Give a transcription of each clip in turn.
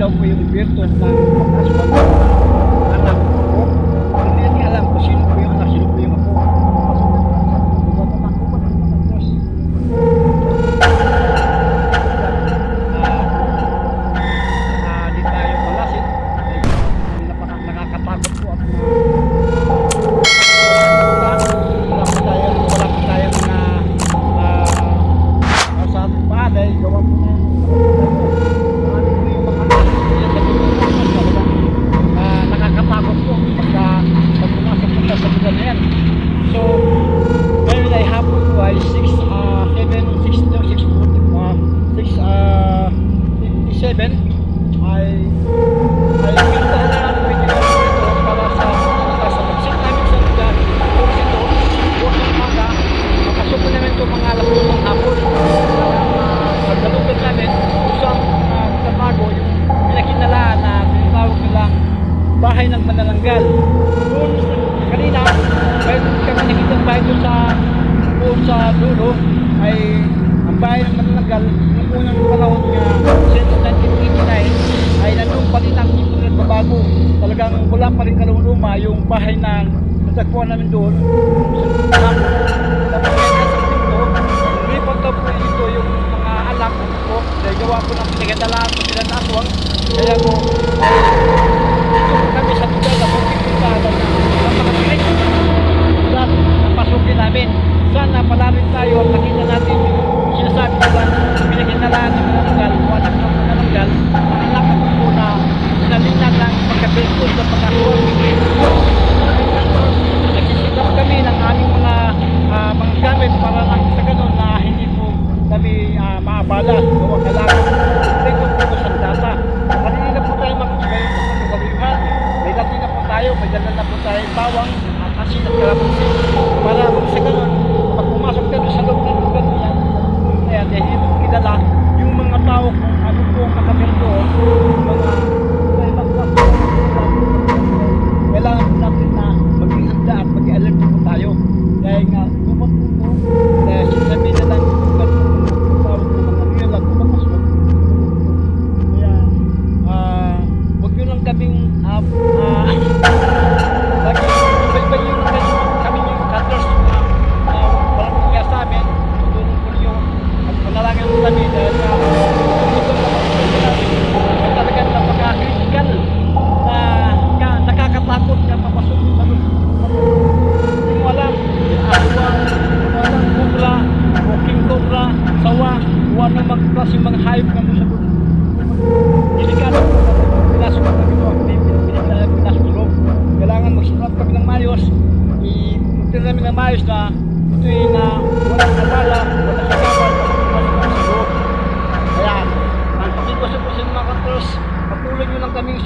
até o Coelho Verde, ay ang bahay ng Manalagal noong unang panahon nga since 1989 ay nandun pa rin ang hindi nagbabago. Talagang wala pa rin kaluluma yung bahay na natagpuan namin doon. Report daw po ito yung mga alak ko ano dahil gawa po ng pinagadalaan sa pinatatuwang. Kaya po, dito kami sa tugal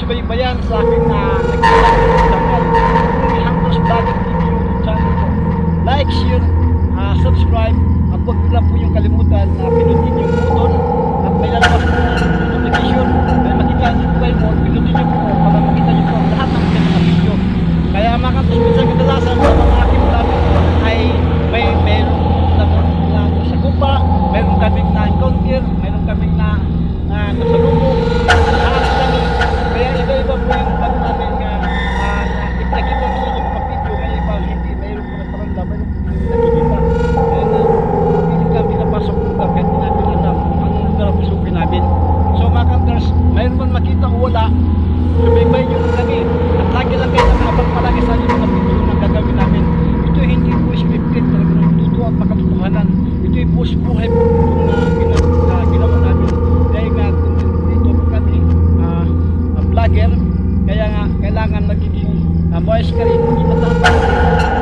subaybayan sa aking na saan man makita o wala, subaybay nyo kami. At lagi lang kayo nakabang palagi sa ating mga video na gagawin namin. Ito hindi po scripted, talagang natutuwa at makatotohanan. Ito ay buhay buhay po ah, na ah, ginawa, ginawa namin. Dahil nga dito po kami uh, vlogger, kaya nga kailangan magiging uh, voice ka rin. Ipatampan.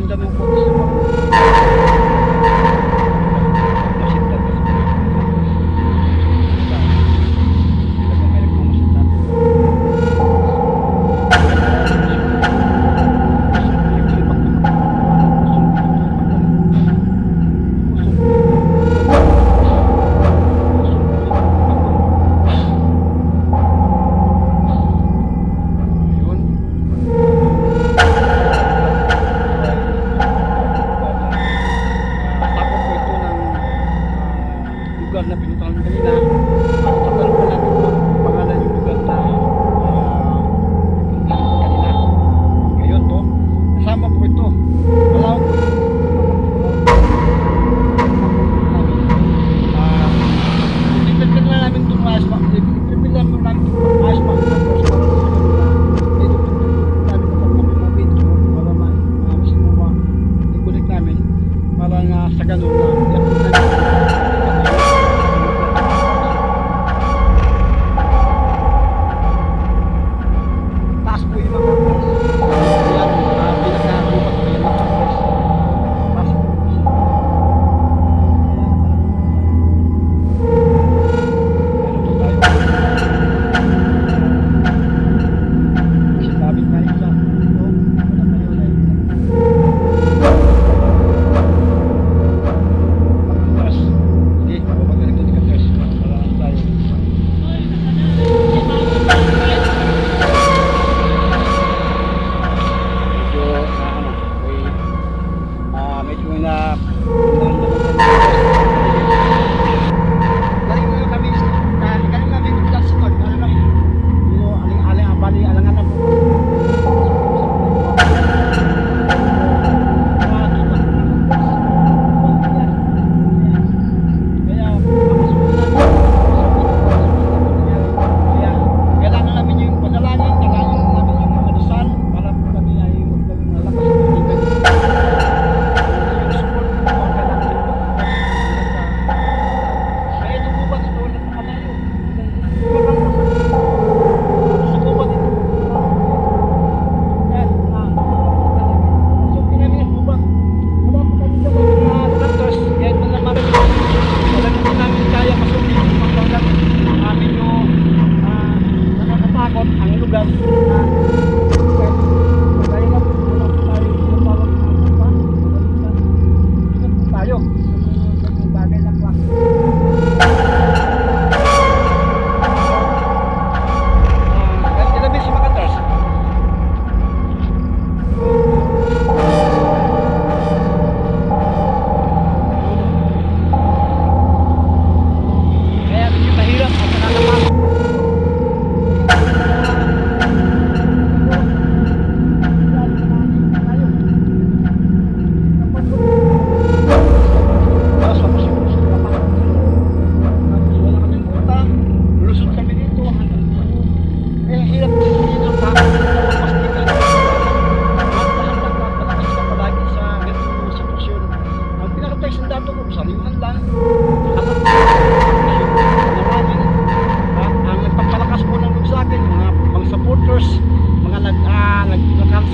Maraming daming pulis.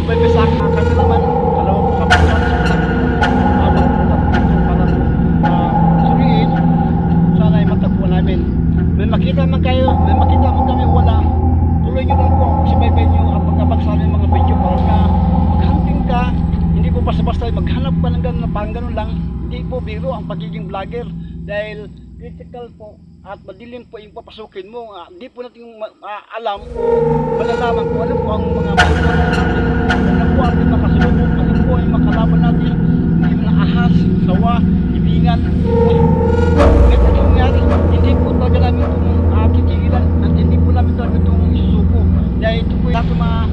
Po, ah, suriin, sana ay matagpo namin. May makita man kayo, may makita man kami wala, tuloy nyo lang po, subaybay nyo. At pagkabag sa aming mga video para nga maghunting ka, hindi po basta-basta maghanap ka ng ganun na pang ganun lang, hindi po biro ang pagiging vlogger. Dahil critical po at madilim po yung papasukin mo. Ah, Hindi po natin ma- alam. Malalaman kung ano po ang mga lama lagi? Nakhil lah Ahas, sawa, Ibingan Ketinggian, ini pun tak jalan itu ah, Kekiri dan nanti ini pun lah Minta betul-betul suku. Dan itu pun tak semua